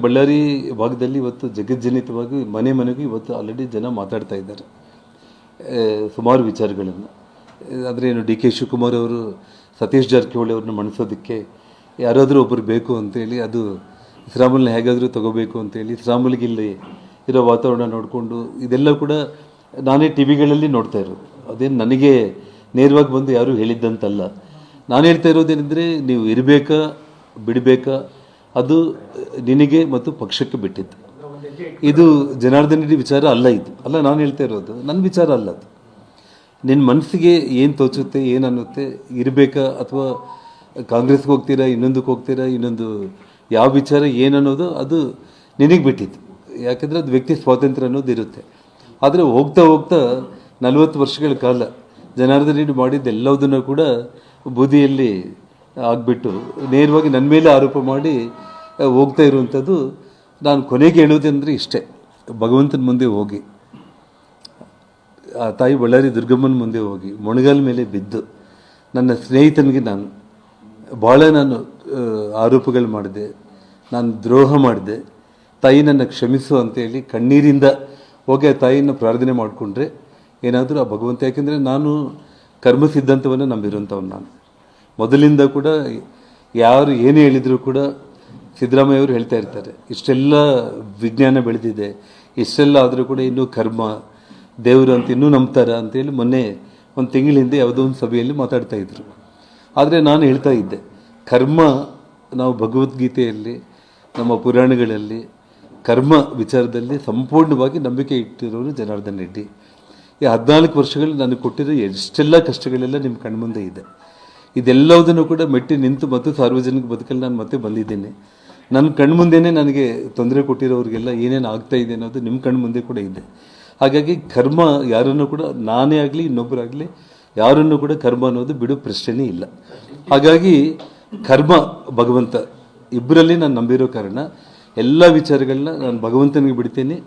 ಬಳ್ಳಾರಿ ಭಾಗದಲ್ಲಿ ಇವತ್ತು ಜಗಜ್ಜನಿತವಾಗಿ ಮನೆ ಮನೆಗೂ ಇವತ್ತು ಆಲ್ರೆಡಿ ಜನ ಮಾತಾಡ್ತಾ ಇದ್ದಾರೆ. ಸುಮಾರು ವಿಚಾರಗಳನ್ನು. ಆದರೆ ಏನು ಡಿ ಕೆ ಶಿವಕುಮಾರ್ ಅವರು, ಸತೀಶ್ ಜಾರಕಿಹೊಳಿ ಅವ್ರನ್ನ ಮಣಿಸೋದಕ್ಕೆ ಯಾರಾದರೂ ಒಬ್ಬರು ಬೇಕು ಅಂತೇಳಿ ಅದು ಶ್ರಾಮಲ್ನ ಹೇಗಾದರೂ ತಗೋಬೇಕು ಅಂತೇಳಿ ಶ್ರಾಮಲ್ಗೆ ಇಲ್ಲಿ ಇರೋ ವಾತಾವರಣ ನೋಡಿಕೊಂಡು ಇದೆಲ್ಲ ಕೂಡ ನಾನೇ ಟಿ ವಿಗಳಲ್ಲಿ ನೋಡ್ತಾ ಇರೋದು. ಅದೇನು ನನಗೆ ನೇರವಾಗಿ ಬಂದು ಯಾರೂ ಹೇಳಿದ್ದಂತಲ್ಲ. ನಾನು ಹೇಳ್ತಾ ಇರೋದೇನೆಂದರೆ ನೀವು ಇರಬೇಕಾ, ಬಿಡಬೇಕಾ ಅದು ನಿನಗೆ ಮತ್ತು ಪಕ್ಷಕ್ಕೆ ಬಿಟ್ಟಿದ್ದು ಇದು ಜನಾರ್ದನ್ ರೆಡ್ಡಿ ವಿಚಾರ ಅಲ್ಲ ಇದು. ಅಲ್ಲ, ನಾನು ಹೇಳ್ತಾ ಇರೋದು, ನನ್ನ ವಿಚಾರ ಅಲ್ಲ ಅದು. ನಿನ್ನ ಮನಸ್ಸಿಗೆ ಏನು ತೋಚುತ್ತೆ, ಏನು ಅನ್ನುತ್ತೆ, ಇರಬೇಕಾ ಅಥವಾ ಕಾಂಗ್ರೆಸ್ಗೆ ಹೋಗ್ತೀರಾ, ಇನ್ನೊಂದಕ್ಕೆ ಹೋಗ್ತೀರಾ, ಇನ್ನೊಂದು ಯಾವ ವಿಚಾರ ಏನು ಅನ್ನೋದು ಅದು ನಿನಗೆ ಬಿಟ್ಟಿತ್ತು. ಯಾಕಂದರೆ ಅದು ವ್ಯಕ್ತಿ ಸ್ವಾತಂತ್ರ್ಯ ಅನ್ನೋದು ಇರುತ್ತೆ. ಆದರೆ ಹೋಗ್ತಾ ಹೋಗ್ತಾ ನಲವತ್ತು ವರ್ಷಗಳ ಕಾಲ ಜನಾರ್ದನ್ ರೆಡ್ಡಿ ಮಾಡಿದ್ದೆಲ್ಲದನ್ನು ಕೂಡ ಬೂದಿಯಲ್ಲಿ ಆಗಿಬಿಟ್ಟು ನೇರವಾಗಿ ನನ್ನ ಮೇಲೆ ಆರೋಪ ಮಾಡಿ ಹೋಗ್ತಾ ಇರುವಂಥದ್ದು ನಾನು ಕೊನೆಗೆ ಹೇಳೋದಂದರೆ ಇಷ್ಟೇ. ಭಗವಂತನ ಮುಂದೆ ಹೋಗಿ, ಆ ತಾಯಿ ಬಳ್ಳಾರಿ ದುರ್ಗಮ್ಮನ ಮುಂದೆ ಹೋಗಿ, ಮೊಣಗಾಲ ಮೇಲೆ ಬಿದ್ದು ನನ್ನ ಸ್ನೇಹಿತನಿಗೆ ನಾನು ಭಾಳ ನಾನು ಆರೋಪಗಳು ಮಾಡಿದೆ, ನಾನು ದ್ರೋಹ ಮಾಡಿದೆ, ತಾಯಿ ನನ್ನ ಕ್ಷಮಿಸು ಅಂತೇಳಿ ಕಣ್ಣೀರಿಂದ ಹೋಗಿ ಆ ತಾಯಿಯನ್ನು ಪ್ರಾರ್ಥನೆ ಮಾಡಿಕೊಂಡ್ರೆ ಏನಾದರೂ ಆ ಭಗವಂತ, ಯಾಕೆಂದರೆ ನಾನು ಕರ್ಮ ಸಿದ್ಧಾಂತವನ್ನು ನಂಬಿರುವಂಥವ್ನು ನಾನು. ಮೊದಲಿಂದ ಕೂಡ ಯಾರು ಏನೇ ಹೇಳಿದರೂ ಕೂಡ ಸಿದ್ದರಾಮಯ್ಯ ಅವರು ಹೇಳ್ತಾ ಇರ್ತಾರೆ, ಇಷ್ಟೆಲ್ಲ ವಿಜ್ಞಾನ ಬೆಳೆದಿದೆ, ಇಷ್ಟೆಲ್ಲ ಆದರೂ ಕೂಡ ಇನ್ನೂ ಕರ್ಮ, ದೇವರು ಅಂತ ಇನ್ನೂ ನಂಬ್ತಾರ ಅಂತೇಳಿ ಮೊನ್ನೆ ಒಂದು ತಿಂಗಳ ಹಿಂದೆ ಯಾವುದೋ ಒಂದು ಸಭೆಯಲ್ಲಿ ಮಾತಾಡ್ತಾ ಇದ್ರು. ಆದರೆ ನಾನು ಹೇಳ್ತಾ ಇದ್ದೆ, ಕರ್ಮ ನಾವು ಭಗವದ್ಗೀತೆಯಲ್ಲಿ, ನಮ್ಮ ಪುರಾಣಗಳಲ್ಲಿ, ಕರ್ಮ ವಿಚಾರದಲ್ಲಿ ಸಂಪೂರ್ಣವಾಗಿ ನಂಬಿಕೆ ಇಟ್ಟಿರೋರು ಜನಾರ್ದನ್ ರೆಡ್ಡಿ. ಈ ಹದಿನಾಲ್ಕು ವರ್ಷಗಳು ನನಗೆ ಕೊಟ್ಟಿರೋ ಎಷ್ಟೆಲ್ಲ ಕಷ್ಟಗಳೆಲ್ಲ ನಿಮ್ಮ ಕಣ್ಮುಂದೆ ಇದೆ. ಇದೆಲ್ಲವುದನ್ನು ಕೂಡ ಮೆಟ್ಟಿ ನಿಂತು ಮತ್ತು ಸಾರ್ವಜನಿಕ ಬದುಕಲ್ಲಿ ನಾನು ಮತ್ತೆ ಬಂದಿದ್ದೇನೆ. ನನ್ನ ಕಣ್ಮುಂದೆನೇ ನನಗೆ ತೊಂದರೆ ಕೊಟ್ಟಿರೋರಿಗೆಲ್ಲ ಏನೇನು ಆಗ್ತಾ ಇದೆ ಅನ್ನೋದು ನಿಮ್ಮ ಕಣ್ಮುಂದೆ ಕೂಡ ಇದೆ. ಹಾಗಾಗಿ ಕರ್ಮ ಯಾರನ್ನು ಕೂಡ ನಾನೇ ಆಗಲಿ ಇನ್ನೊಬ್ಬರಾಗಲಿ ಯಾರನ್ನು ಕೂಡ ಕರ್ಮ ಅನ್ನೋದು ಬಿಡು ಪ್ರಶ್ನೆನೇ ಇಲ್ಲ. ಹಾಗಾಗಿ ಕರ್ಮ, ಭಗವಂತ, ಇಬ್ಬರಲ್ಲಿ ನಾನು ನಂಬಿರೋ ಕಾರಣ ಎಲ್ಲ ವಿಚಾರಗಳನ್ನ ನಾನು ಭಗವಂತನಿಗೆ ಬಿಡ್ತೇನೆ.